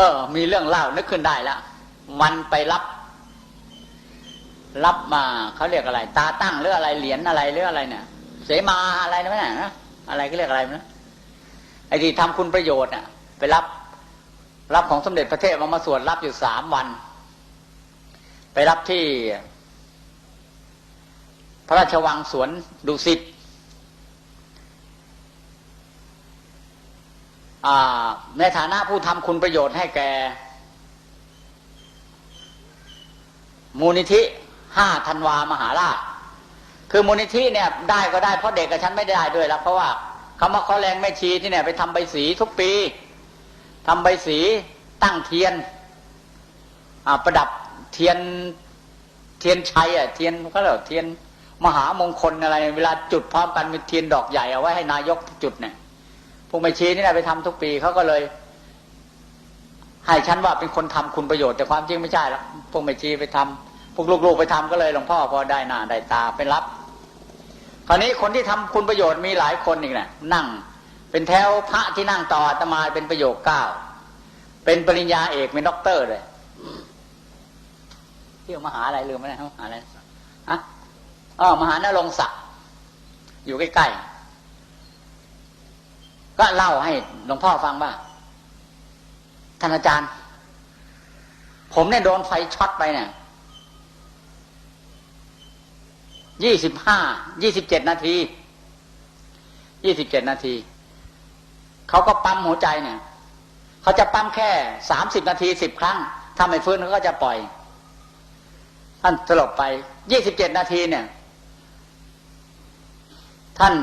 ออ มีเรื่องเล่านึกขึ้นได้แล้วมันไปรับ รับมาเขาเรียกอะไร ตาตั้งหรืออะไรเหรียญอะไรหรืออะไรเนี่ย เสมาอะไรนะไม่ไหนนะอะไรก็เรียกอะไรนะไอ้ที่ทำคุณประโยชน์น่ะ ไปรับ รับของสมเด็จพระเทพมามาสวดรับอยู่สามวัน ไปรับที่ พระราชวังสวนดุสิตอ่า ในฐานะผู้ทำคุณประโยชน์ให้แกมูลนิธิห้าธันวามหาราช คือมูลนิธิเนี่ยได้ก็ได้เพราะเด็กกับฉันไม่ได้ด้วยแล้วเพราะว่าเขามาขอแรงแม่ชีที่เนี่ยไปทำใบสีทุกปีทำใบสีตั้งเทียนอประดับเทียนเทียนชัยอะเทียนเขาเรียกว่าเทียนมหามงคลอะไร เวลาจุดพร้อมกันมีเทียนดอกใหญ่เอาไว้ให้นายกจุดเนี่ย พวกแม่ชีนี่นะไปทำทุกปีเขาก็เลย ให้ฉันว่าเป็นคนทำคุณประโยชน์แต่ความจริงไม่ใช่แล้วพวกแม่ชีไปทำพวกลูกๆไปทำก็เลยหลวงพ่อพอได้หน้าได้ตาไปรับ คราวนี้คนที่ทำคุณประโยชน์มีหลายคนอีกนะนั่ง เป็นแถวพระที่นั่งต่ออาตมาเป็นประโยคเก้าเป็นปริญญาเอกเป็นด็อกเตอร์เลยที่มหาอะไรลืมไหมนะมหาอะไรฮะอ๋อมหานรงศักดิ์อยู่ใกล้ๆ ก็เล่าให้หลวงพ่อฟังว่าท่านอาจารย์ ผมเนี่ยโดนไฟช็อตไปเนี่ยยี่สิบห้ายี่สิบเจ็ดนาทียี่สิบเจ็ดนาที เขาก็ปั๊มหัวใจเนี่ย เขาจะปั๊มแค่สามสิบนาทีสิบครั้ง ถ้าไม่ฟื้นเขาก็จะปล่อย ท่านสลบไปยี่สิบเจ็ดนาทีเนี่ย ท่าน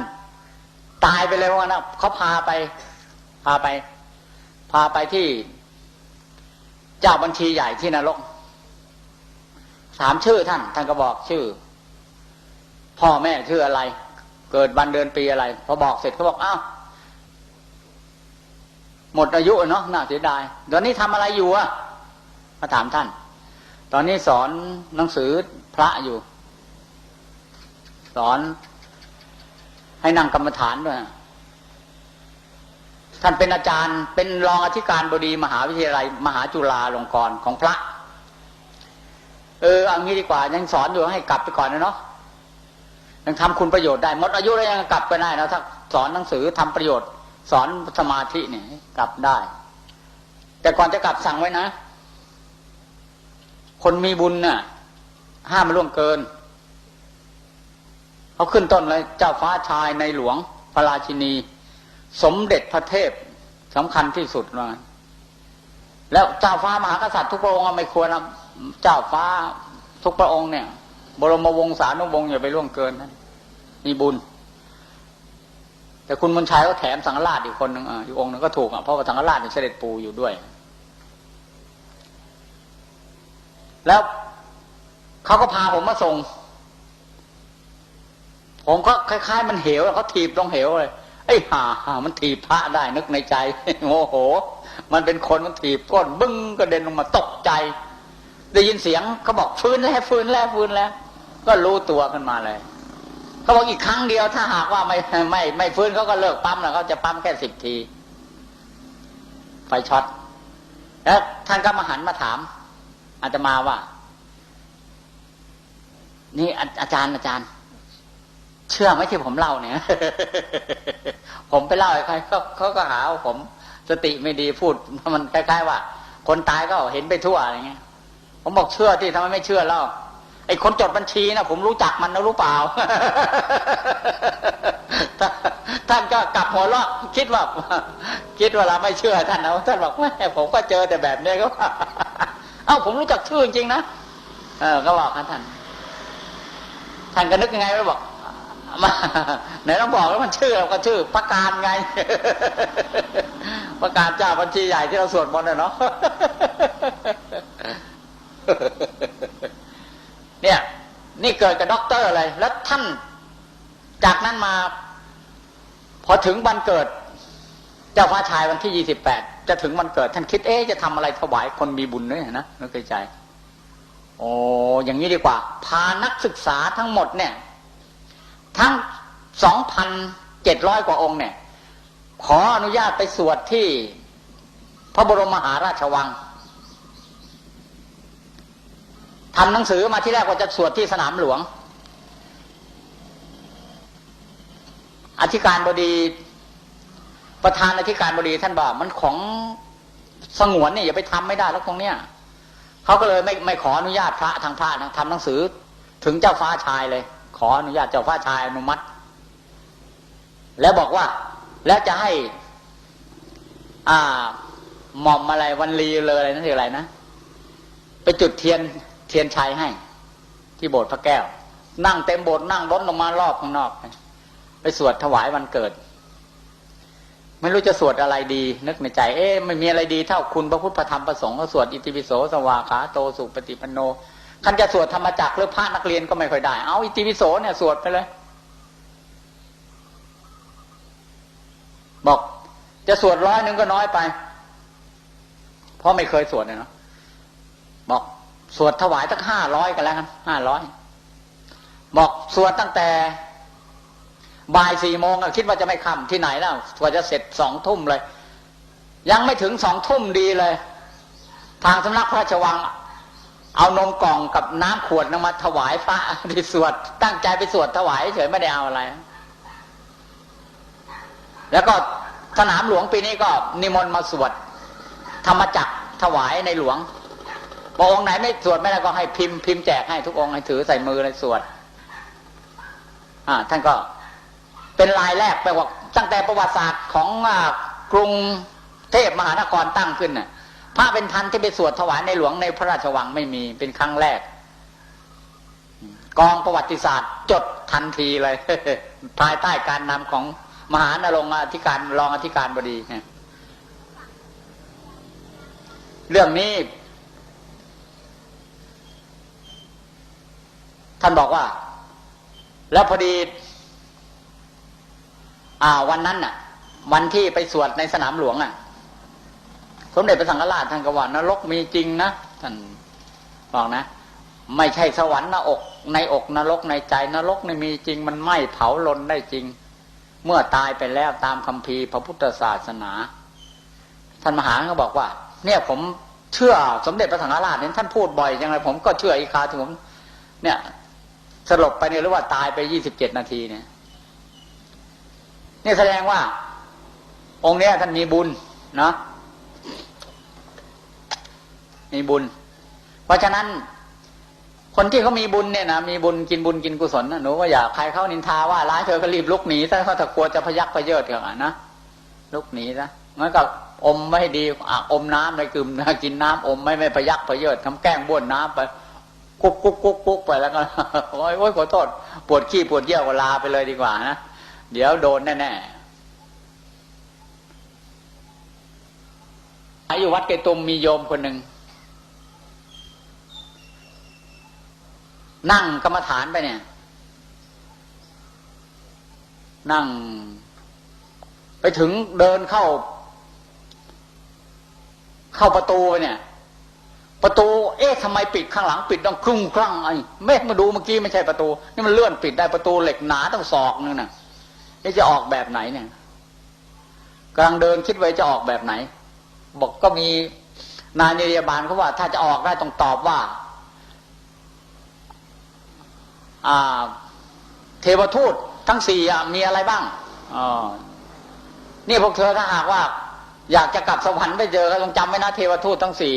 ตายไปเลยว่านะเขาพาไป พาไป พาไปที่ เจ้าบัญชีใหญ่ที่นรกถามชื่อท่าน ท่านก็บอกชื่อ พ่อแม่ชื่ออะไร เกิดวันเดือนปีอะไรพอบอกเสร็จเขาบอกอ้าวหมดอายุเนาะน่าเสียดายตอนนี้ทำอะไรอยู่อะมาถามท่าน ตอนนี้สอนหนังสือพระอยู่ สอน ให้นั่งกรรมฐานด้วยท่านเป็นอาจารย์เป็นรองอธิการบดีมหาวิทยาลัย มหาจุฬาลงกรณ์ของพระ เออเอางี้ดีกว่า ยังสอนอยู่ให้กลับไปก่อนนะเนาะยังทำคุณประโยชน์ได้หมดอายุแล้วยังกลับไปได้นะถ้าสอนหนังสือทำประโยชน์ สอนสมาธิเนี่ยกลับได้ แต่ก่อนจะกลับสั่งไว้นะ คนมีบุญน่ะ ห้ามล่วงเกิน เขาขึ้นต้นเลยเจ้าฟ้าชายในหลวงพระราชินี สมเด็จพระเทพสำคัญที่สุดว่าแล้วเจ้าฟ้ามหากษัตริย์ทุกพระองค์ไม่ควรนะเจ้าฟ้าทุกพระองค์เนี่ย บรมวงศานุวงศ์อย่าไปล่วงเกินนะมีบุญ แต่คุณมนชัยก็แถมสังฆราชอีกคนหนึ่งอะอีกองค์นึงก็ถูกอะเพราะว่าสังฆราชเนี่ยเสด็จปู่อยู่ด้วย แล้วเขาก็พาผมมาส่ง ผมก็คล้าย ๆ มันเหว้เขาถีบตรงเหวเลยไอ้ห่าห่ามันถีบพระได้นึกในใจโมโห มันเป็นคนมันถีบก้นบึ้งกระเด็นลงมาตกใจ ได้ยินเสียงเขาบอกฟื้นแล้วฟื้นแล้วฟื้นแล้ว ก็รู้ตัวขึ้นมาเลยเขาบอกอีกครั้งเดียวถ้าหากว่าไม่ไม่ไม่ฟื้นเขาก็เลิกปั๊มแล้วเขาจะปั๊มแค่สิบทีไฟช็อตแล้วท่านก็มาหันมาถามอาตมาว่า นี่อาจารย์อาจารย์ เชื่อไหมที่ผมเล่าเนี่ย ผมไปเล่าให้ใครเขาเขาก็หาว่าผมสติไม่ดีพูดมันคล้ายๆว่า คนตายก็เห็นไปทั่วอะไรเงี้ย ผมบอกเชื่อที่ทำไมไม่เชื่อเล่าไอ้คนจดบัญชีนะผมรู้จักมันนะรู้เปล่าท่านก็กลับหัวเราะคิดว่า คิดว่าเราไม่เชื่อท่านนะท่านบอกแม่ผมก็เจอแต่แบบนี้ก็ว่าเอ้าผมรู้จักชื่อจริงนะเออก็บอกครับท่าน ท่านก็นึกยังไงไม่บอก มาไหนต้องบอกแล้วมันชื่อเราก็ชื่อประการไง ประการเจ้าบัญชีใหญ่ที่เราสวดมนต์เนาะเนี่ย นี่เกิดกับด็อกเตอร์เลยแล้วท่านจากนั้นมา พอถึงวันเกิด เจ้าฟ้าชายวันที่ยี่สิบแปดจะถึงวันเกิด ท่านคิดเอ๊ะจะทำอะไรถวายคนมีบุญด้วยนะนึกใจ โอ้อย่างนี้ดีกว่า พานักศึกษาทั้งหมดเนี่ย ทั้งสองพันเจ็ดร้อยกว่าองค์เนี่ย ขออนุญาตไปสวดที่พระบรมมหาราชวังทำหนังสือมาที่แรกว่าจะสวดที่สนามหลวง อธิการบดี ประธานอธิการบดีท่านบอกมันของสงวนเนี่ยอย่าไปทำไม่ได้แล้วตรงเนี้ยเขาก็เลยไม่ไม่ขออนุญาตพระทางพระนะทำหนังสือถึงเจ้าฟ้าชายเลย ขออนุญาตเจ้าฟ้าชายอนุมัติ แล้วบอกว่า แล้วจะให้ อ่า หม่อมอะไรวันลีเลยอะไรนั่นคืออะไรนะไปจุดเทียนเทียนชัยให้ ที่โบสถ์พระแก้ว นั่งเต็มโบสถ์นั่งล้นลงมารอบข้างนอกไปสวดถวายวันเกิด ไม่รู้จะสวดอะไรดี นึกในใจ เอ๊ะไม่มีอะไรดีเท่าคุณพระพุทธธรรมพระสงฆ์ก็สวดอิติปิโสสวากขาโตสุปฏิปันโน คันจะสวดธรรมจักรหรือพระนักเรียนก็ไม่ค่อยได้ เอาอิติปิโสเนี่ยสวดไปเลย บอกจะสวดร้อยหนึ่งก็น้อยไป เพราะไม่เคยสวดเนาะบอกสวดถวายตั้งห้าร้อยกันแล้วกันห้าร้อยบอกสวดตั้งแต่บ่ายสี่โมงคิดว่าจะไม่ค่ำที่ไหนแล้วกว่าจะเสร็จสองทุ่มเลย ยังไม่ถึงสองทุ่มดีเลย ทางสำนักพระราชวัง เอานมกล่องกับน้ำขวดนำมาถวายพระที่สวด ตั้งใจไปสวดถวายเฉยไม่ได้เอาอะไร แล้วก็สนามหลวงปีนี้ก็นิมนต์มาสวด ธรรมจักถวายในหลวงพระองค์ไหนไม่สวดไม่ได้ก็ให้พิมพ์พิมพ์แจกให้ทุกองค์ให้ถือใส่มือเลยสวด อ่า ท่านก็เป็นลายแรกแปลว่าตั้งแต่ประวัติศาสตร์ของอกรุงเทพมหานครตั้งขึ้นน่ะ พระเป็นพันที่ไปสวดถวายในหลวงในพระราชวังไม่มีเป็นครั้งแรก กองประวัติศาสตร์จดทันทีเลย ภายใต้การนำของมหานรงอธิการรองอธิการบดีเนี่ยเรื่องนี้ ท่านบอกว่า แล้วพอดี อ่าวันนั้นน่ะ วันที่ไปสวดในสนามหลวงอะ สมเด็จพระสังฆราชท่านก็ว่านรกมีจริงนะท่านบอกนะ ไม่ใช่สวรรค์นอกในอกนรกในใจนรกนี่มีจริง มันไหม้เผาลนได้จริง เมื่อตายไปแล้วตามคำพีร์พระพุทธศาสนา ท่านมหาก็บอกว่า เนี่ยผมเชื่อสมเด็จพระสังฆราชเนี่ยท่านพูดบ่อยยังไงผมก็เชื่ออีกคาถึงผมเนี่ยสลบไปเนี่ยหรือว่าตายไปยี่สิบเจ็ดนาทีเนี่ยนี่แสดงว่า องค์เนี้ยท่านมีบุญเนาะ มีบุญ เพราะฉะนั้น คนที่เขามีบุญเนี่ยนะมีบุญกินบุญกินกุศลนะหนูว่าอย่าใครเข้านินทาว่าร้ายเธอก็รีบลุกหนีซะเขาถ้ากลัวจะพยักพเยิดกันนะลุกหนีซะงั้นก็อมไม่ดีอะอมน้ำในกึมนะกินน้ำอมไม่ไม่พยักพเยิดทำแกล้งบ้วนน้ำไปกุ๊กกุ๊กกุ๊กกุ๊กไปแล้วก็โอ้ยโอ้ยขอโทษปวดขี้ปวดเยี่ยวก็ลาไปเลยดีกว่านะเดี๋ยวโดนแน่ๆอายุวัดเกตุมมีโยมคนหนึ่ง นั่งกรรมฐานไปเนี่ย นั่ง ไปถึงเดินเข้า เข้าประตูไปเนี่ย ประตู เอ๊ะทำไมปิดข้างหลังปิดต้องคลุ้งคลั่งไอ้แม่มาดูเมื่อกี้ไม่ใช่ประตู นี่มันเลื่อนปิดได้ประตูเหล็กหนาต้องศอกนึงน่ะนี่จะออกแบบไหนเนี่ยกำลังเดินคิดไว้จะออกแบบไหน บอกก็มีนายนิยบาลเขาว่า ถ้าจะออกได้ต้องตอบว่า อ่า เทวทูตทั้งสี่มีอะไรบ้างนี่พวกเธอถ้าหากว่า อยากจะกลับสวรรค์ไปเจอก็ต้องจำไว้นะเทวทูตทั้งสี่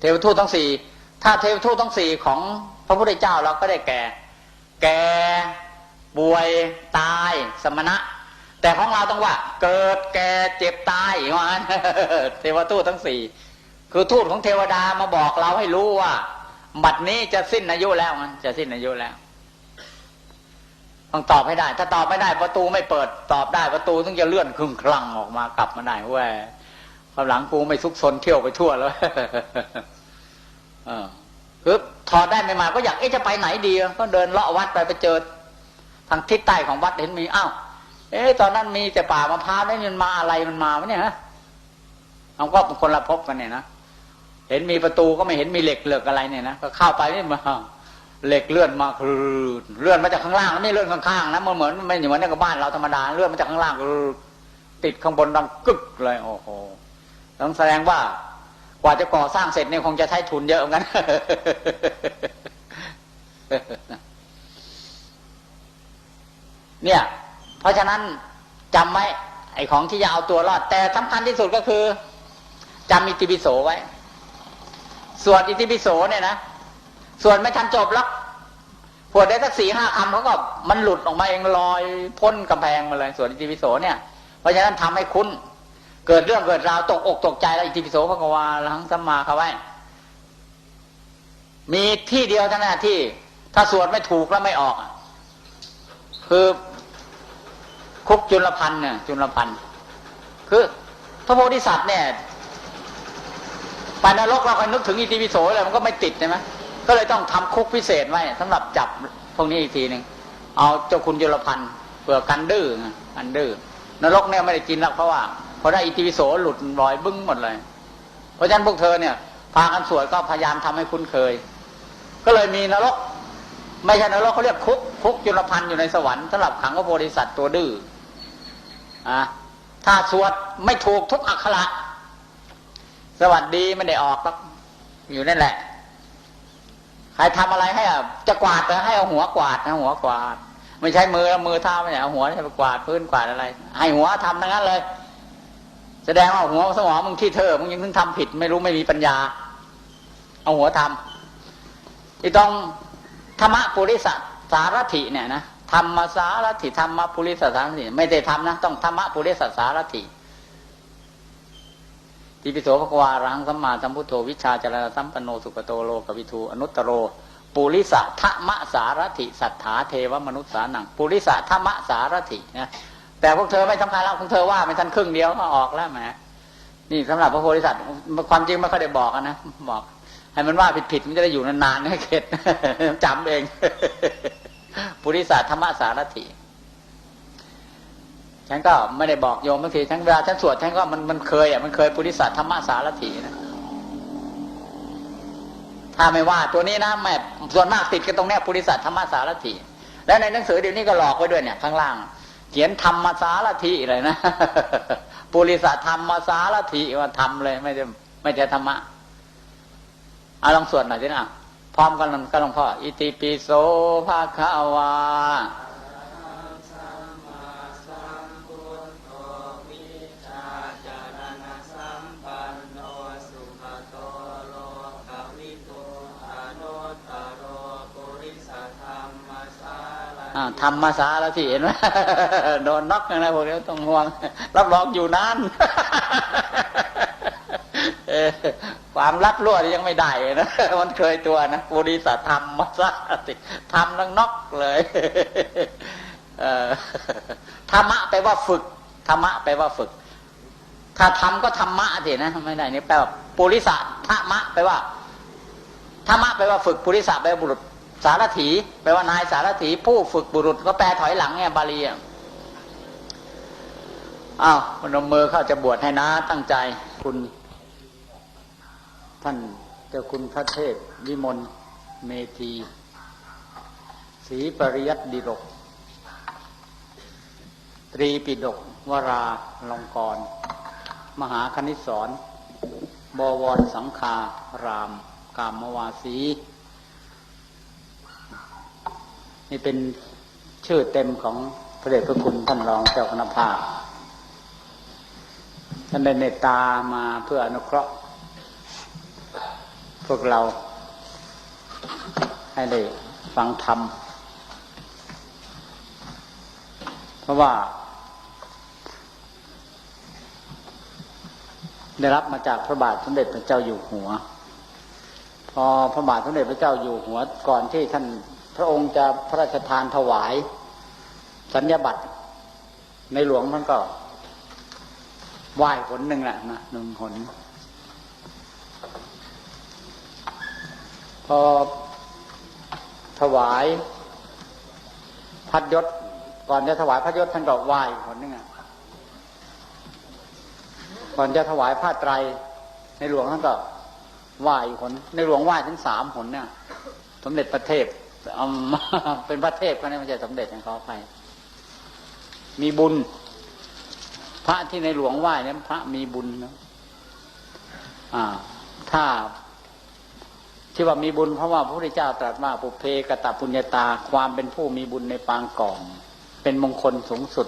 เทวทูตทั้งสี่ถ้าเทวทูตทั้งสี่ของพระพุทธเจ้าเราก็ได้แก่ แก่ป่วยตายสมณะ แต่ของเราต้องว่า เกิดแก่เจ็บตายว่างั้นเทวทูตทั้งสี่คือทูตของเทวดามาบอกเราให้รู้ว่า บัดนี้จะสิ้นอายุแล้วมันจะสิ้นอายุแล้ว ต้องตอบให้ได้ ถ้าตอบไม่ได้ประตูไม่เปิด ตอบได้ประตูต้องจะเลื่อนครึ่งคลังออกมากลับมาได้เว้ยคำหลังกูไม่ซุกซนเที่ยวไปทั่วแล้วเออคือถอดได้ไม่มาก็อยากเอ๊ะจะไปไหนดีก็เดินเลาะวัดไปไปเจอ ทางทิศใต้ของวัดเห็นมีอ้าวเอ๊ะตอนนั้นมีแต่ป่ามะพร้าวนี่มันมาอะไรมันมาวะเนี่ยฮะเอาก็เป็นคนละพบกันเนี่ยนะ เห็นมีประตูก็ไม่เห็นมีเหล็กเหลือกอะไรเนี่ยนะก็เข้าไปนี่มาเหล็กเลื่อนมาคือเลื่อนมาจากข้างล่างไม่เลื่อนข้างๆนะมันเหมือนไม่เหมือนในกับบ้านเราธรรมดาเลื่อนมาจากข้างล่างติดข้างบนดังกึกเลยโอ้โหต้องแสดงว่ากว่าจะก่อสร้างเสร็จเนี่ยคงจะใช้ทุนเยอะเหมือนกันเนี่ย เพราะฉะนั้นจำไว้ไอ้ของที่จะเอาตัวรอด แต่สำคัญที่สุดก็คือจำอิติปิโสไว้ สวดอิติปิโสเนี่ยนะสวดไม่ทันจบแล้วพวดได้สักสี่ห้าคำเขาก็มันหลุดออกมาเองลอยพ้นกำแพงมาเลยสวดอิติปิโสเนี่ย เพราะฉะนั้นทำให้คุ้น เกิดเรื่องเกิดราวตกอกตกใจแล้วอิติปิโสพระกวาลังสัมมาเขาไว้มีที่เดียวเท่านั้นที่ ถ้าสวดไม่ถูกแล้วไม่ออกคือคุกจุลพันธ์เนี่ยจุลพันธ์คือพระโพธิสัตว์เนี่ย ไปนรกเราคอยนึกถึงอิติปิโสเลยมันก็ไม่ติดใช่ไหมก็เลยต้องทำคุกพิเศษไว้สำหรับจับพวกนี้อีกทีหนึ่งเอาเจ้าคุณจุลพันธ์เผื่อกันดื้อกันดื้อนรกเนี่ยไม่ได้กินหรอกเพราะว่าพอได้อิติปิโสหลุดลอยบึ้งหมดเลย เพราะฉะนั้นพวกเธอเนี่ย พากันสวดก็พยายามทำให้คุ้นเคย ก็เลยมีนรก ไม่ใช่นรกเขาเรียกคุก คุกจุลพันธ์อยู่ในสวรรค์สำหรับขังพระโพธิสัตว์ตัวดื้ออะถ้าสวดไม่ถูกทุกอักขระ สวัสดีไม่ได้ออกหรอกอยู่นั่นแหละ ใครทำอะไรให้อะจะกวาดไปให้เอาหัวกวาดนะหัวกวาด ไม่ใช่มือมือเท้าไม่ใช่เอาหัวให้ไปกวาดพื้นกวาดอะไร ให้หัวทำทั้งนั้นเลย แสดงว่าหัวสมองมึงที่เธอมึงยังถึงทำผิด ไม่รู้ไม่มีปัญญา เอาหัวทำที่ต้องธรรมะปุริสสารถิเนี่ยนะธรรมสารถิธรรมปุริสสารถิไม่ได้ทำนะต้องธรรมะปุริสสารถิ ทิปิโสภควารังสัมมาสัมพุทโธวิชาจารณสัมปันโนสุกโตโลกวิทูอนุตตโร ปุริสธรรมสารถิสัทธาเทวมนุษย์สานังปุริสธรรมสารถินะแต่พวกเธอไม่สำคัญแล้วพวกเธอว่าไม่ทันครึ่งเดียวก็ออกแล้วแหมนี่สำหรับพระโพธิสัตว์ความจริงไม่ค่อยได้บอกนะบอก ให้มันว่าผิดๆมันจะได้อยู่นานๆให้เข็ดจำเองปุริสธรรมสารถิ ฉันก็ไม่ได้บอกโยมบางทีฉันเวลาฉันสวดฉันก็มันมันเคยอะมันเคยปุริสธรรมสารถินะถ้าไม่ว่าตัวนี้นะแม่ส่วนมากติดกันตรงเนี้ยปุริสธรรมสารถิแล้วในหนังสือเดี๋ยวนี้ก็หลอกไว้ด้วยเนี่ย ข้างล่าง เขียนธรรมสารถิเลยนะปุริสธรรมสารถิว่าทำเลย ไม่ใช่ไม่ใช่ธรรมะเอาลองสวดหน่อยสินะพร้อมกันก็ลองพ่ออิติปิโสภาคาวา ทำมาสาแล้วที่เห็นไหมโดนน็อกนะพวกนี้ต้องห่วง รับรองอยู่นานความลับรั่วนี่ยังไม่ได้นะมันเคยตัวนะบริษัททำมาซะติทำทั้งนอกเลยธรรมะแปลว่าฝึกธรรมะแปลว่าฝึก ถ้าทำก็ธรรมะสินะไม่ได้นี่แปลว่าปุริสะธรรมะแปลว่าธรรมะแปลว่าฝึกปุริสะแปลว่าบุรุษ สารถีแปลว่านายสารถีผู้ฝึกบุรุษก็แปลถอยหลังเนี่ยบาลีอะอ้าวพนมมือเข้าจะบวชให้นะ ตั้งใจคุณท่านเจ้าคุณพระเทพวิมลเมธีศรีปริยัติดิรก ตรีปิดก วราลงกร มหาคณิสอนบวรสังคาราม กามวาสี นี่เป็นชื่อเต็มของพระเดชพระคุณท่านรองเจ้าคณะภาคท่านได้เมตตามาเพื่ออนุเคราะห์ พวกเรา ให้ได้ฟังธรรม เพราะว่า ได้รับมาจากพระบาทสมเด็จพระเจ้าอยู่หัว พอพระบาทสมเด็จพระเจ้าอยู่หัว ก่อนที่ท่าน พระองค์จะพระราชทานถวาย สัญญาบัตรในหลวงมันก็ไหว้หนหนึ่งแหละนะหนึ่งหนพอถวายพัดยศก่อนจะถวายพัดยศท่านก็ไหว้คนนึงอะก่อนจะถวายผ้าไตร ในหลวงท่านก็ไหว้คน ในหลวงไหว้ถึงสามผลเนี่ยสมเด็จพระเทพ เอาเป็นพระเทพก็ไม่ใช่สมเด็จอย่างเขาไป มีบุญ พระที่ในหลวงไหว้เนี่ยพระมีบุญนะอ่า ถ้าที่ว่ามีบุญเพราะว่าพระพุทธเจ้าตรัสว่าปุเพกตะปุญญาตาความเป็นผู้มีบุญในปางก่อนเป็นมงคลสูงสุด